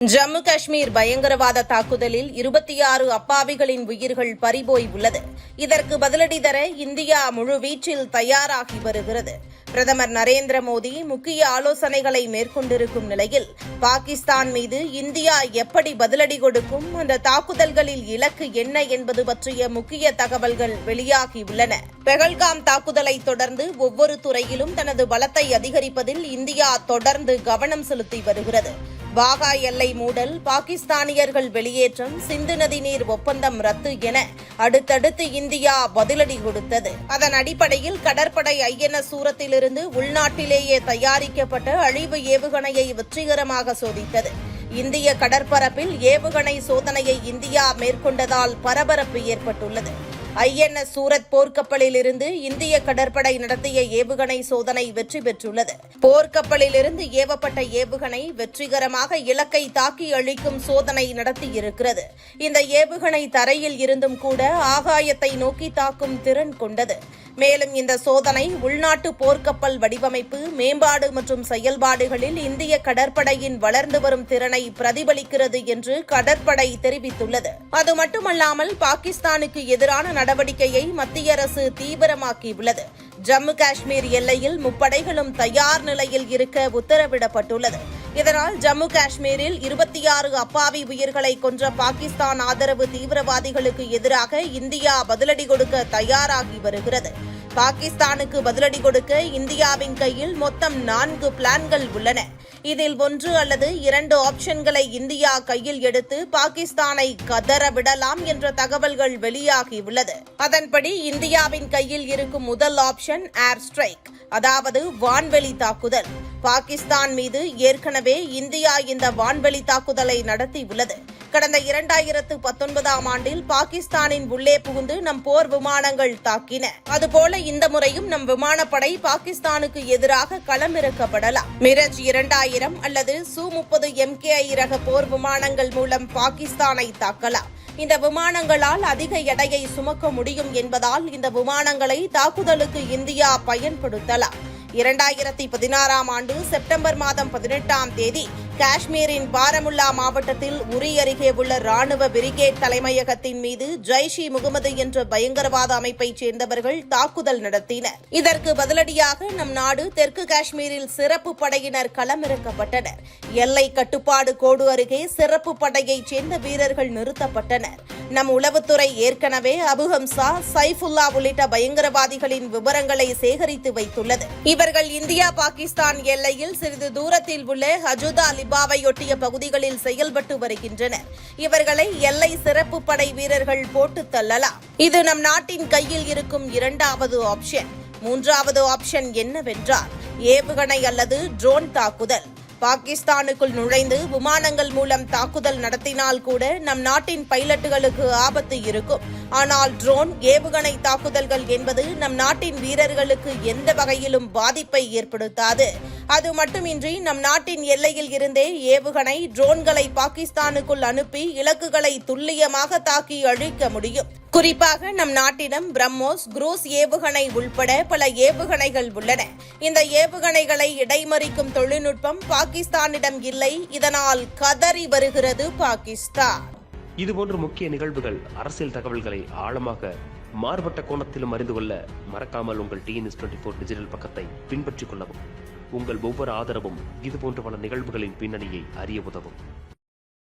ஜம்மு காஷ்மீர் பயங்கரவாத தாக்குதலில் இருபத்தி ஆறு அப்பாவிகளின் உயிர்கள் பறிபோய் உள்ளது. இதற்கு பதிலடி தர இந்தியா முழுவீச்சில் தயாராகி வருகிறது. பிரதமர் நரேந்திர மோடி முக்கிய ஆலோசனைகளை மேற்கொண்டிருக்கும் நிலையில் பாகிஸ்தான் மீது இந்தியா எப்படி பதிலடி கொடுக்கும் அந்த தாக்குதல்களில் இலக்கு என்ன என்பது பற்றிய முக்கிய தகவல்கள் வெளியாகியுள்ளன பெகல்காம் தாக்குதலை தொடர்ந்து ஒவ்வொரு துறையிலும் தனது பலத்தை அதிகரிப்பதில் இந்தியா தொடர்ந்து கவனம் செலுத்தி வருகிறது. வாகா எல்லை மூடல் பாகிஸ்தானியர்கள் வெளியேற்றம் சிந்து நதி நீர் ஒப்பந்தம் ரத்து என அடுத்தடுத்து இந்தியா பதிலடி கொடுத்தது. அதன் அடிப்படையில் கடற்படை ஐஎன்எஸ் சூரத்திலிருந்து உள்நாட்டிலேயே தயாரிக்கப்பட்ட அழிவு ஏவுகணையை வெற்றிகரமாக சோதித்தது. இந்திய கடற்பரப்பில் ஏவுகணை சோதனையை இந்தியா மேற்கொண்டதால் பரபரப்பு ஏற்பட்டுள்ளது. ஐஎன்எஸ் சூரத் போர்க்கப்பலில் இருந்து இந்திய கடற்படை நடத்திய ஏவுகணை சோதனை வெற்றி பெற்றுள்ளது. போர்க்கப்பலில் இருந்து ஏவப்பட்ட ஏவுகணை வெற்றிகரமாக இலக்கை தாக்கி அழிக்கும் சோதனை நடத்தியிருக்கிறது. இந்த ஏவுகணை தரையில் இருந்தும் கூட ஆகாயத்தை நோக்கி தாக்கும் திறன் கொண்டது. மேலும் இந்த சோதனை உள்நாட்டு போர்க்கப்பல் வடிவமைப்பு மேம்பாடு மற்றும் செயல்பாடுகளில் இந்திய கடற்படையின் வளர்ந்து வரும் திறனை பிரதிபலிக்கிறது என்று கடற்படை தெரிவித்துள்ளது. அது மட்டுமல்லாமல் பாகிஸ்தானுக்கு எதிரான நடவடிக்கையை மத்திய அரசு தீவிரமாக்கியுள்ளது. ஜம்மு காஷ்மீர் எல்லையில் முப்படைகளும் தயார் நிலையில் இருக்க உத்தரவிடப்பட்டுள்ளது. இதனால் ஜம்மு காஷ்மீரில் இருபத்தி ஆறு அப்பாவி உயிர்களை கொன்ற பாகிஸ்தான் ஆதரவு தீவிரவாதிகளுக்கு எதிராக இந்தியா பதிலடி கொடுக்க தயாராகி வருகிறது. பாகிஸ்தானுக்கு பதிலடி கொடுக்க இந்தியாவின் கையில் மொத்தம் நான்கு பிளான்கள் உள்ளன. இதில் ஒன்று அல்லது இரண்டு ஆப்ஷன்களை இந்தியா கையில் எடுத்து பாகிஸ்தானை கதற விடலாம் என்ற தகவல்கள் வெளியாகியுள்ளது. அதன்படி இந்தியாவின் கையில் இருக்கும் முதல் ஆப்ஷன் ஏர் ஸ்ட்ரைக் அதாவது வான்வெளி தாக்குதல். பாகிஸ்தான் மீது ஏற்கனவே இந்தியா இந்த வான்வெளி தாக்குதலை நடத்தியுள்ளது. கடந்த இரண்டாயிரத்து பத்தொன்பதாம் ஆண்டில் பாகிஸ்தானின் உள்ளே புகுந்து நம் போர் விமானங்கள் தாக்கின. அதுபோல இந்த முறையும் நம் விமானப்படை பாகிஸ்தானுக்கு எதிராக களமிறக்கப்படலாம். மிரஜ் இரண்டாயிரம் அல்லது சு முப்பது எம்கேஐ ரக போர் விமானங்கள் மூலம் பாகிஸ்தானை தாக்கலாம். இந்த விமானங்களால் அதிக எடையை சுமக்க முடியும் என்பதால் இந்த விமானங்களை தாக்குதலுக்கு இந்தியா பயன்படுத்தலாம். இரண்டாயிரத்தி பதினாறாம் ஆண்டு செப்டம்பர் மாதம் பதினெட்டாம் தேதி காஷ்மீரின் பாரமுல்லா மாவட்டத்தில் உரி அருகே உள்ள ராணுவ பிரிகேட் தலைமையகத்தின் மீது ஜெய்ஷ் இ முகமது என்ற பயங்கரவாத அமைப்பைச் சேர்ந்தவர்கள் தாக்குதல் நடத்தினர். இதற்கு பதிலடியாக நம் நாடு தெற்கு காஷ்மீரில் சிறப்பு படையினர் களமிறக்கப்பட்டனர். எல்லை கட்டுப்பாடு கோடு அருகே சிறப்பு படையைச் சேர்ந்த வீரர்கள் நிறுத்தப்பட்டனர். நம் உளவுத்துறை ஏற்கனவே அபுஹம்சா சைஃபுல்லா உள்ளிட்ட பயங்கரவாதிகளின் விவரங்களை சேகரித்து வைத்துள்ளது. இவர்கள் இந்தியா பாகிஸ்தான் எல்லையில் சிறிது தூரத்தில் உள்ள ஹஜுதா லிபாவையொட்டிய பகுதிகளில் செயல்பட்டு வருகின்றனர். இவர்களை எல்லை சிறப்பு படை வீரர்கள் போட்டு தள்ளலாம். இது நம் நாட்டின் கையில் இருக்கும் இரண்டாவது ஆப்ஷன். மூன்றாவது ஆப்ஷன் என்னவென்றால் ஏவுகணை அல்லது ட்ரோன் தாக்குதல். பாகிஸ்தானுக்குள் நுழைந்து விமானங்கள் மூலம் தாக்குதல் நடத்தினால் கூட நம் நாட்டின் பைலட்டுகளுக்கு ஆபத்து இருக்கும். ஆனால் ட்ரோன் ஏவுகணை தாக்குதல்கள் என்பது நம் நாட்டின் வீரர்களுக்கு எந்த வகையிலும் பாதிப்பை ஏற்படுத்தாது. அது மட்டுமின்றி நம் நாட்டின் எல்லையில் இருந்தே ஏவுகணை ட்ரோன்களை பாகிஸ்தானுக்குள் அனுப்பி இலக்குகளை துல்லியமாக தாக்கி அழிக்க முடியும். குறிப்பாக நம் நாட்டிடம் பிரம்மோஸ் குரூஸ் ஏவுகணை உள்பட பல ஏவுகணைகள் உள்ளன. இந்த ஏவுகணைகளை இடைமறிக்கும் தொழில்நுட்பம் பாகிஸ்தானிடம் இல்லை. இதனால் கதறி வருகிறது பாகிஸ்தான். இதுபோன்ற முக்கிய நிகழ்வுகள் அரசியல் தகவல்களை ஆழமாக மாறுபட்ட கோணத்திலும் அறிந்து கொள்ள மறக்காமல் உங்கள் டிஎன்எஸ் டுவெண்ட்டி ஃபோர் டிஜிட்டல் பக்கத்தை பின்பற்றிக் கொள்ளவும். உங்கள் ஒவ்வொரு ஆதரவும் இதுபோன்ற பல நிகழ்வுகளின் பின்னணியை அறிய உதவும்.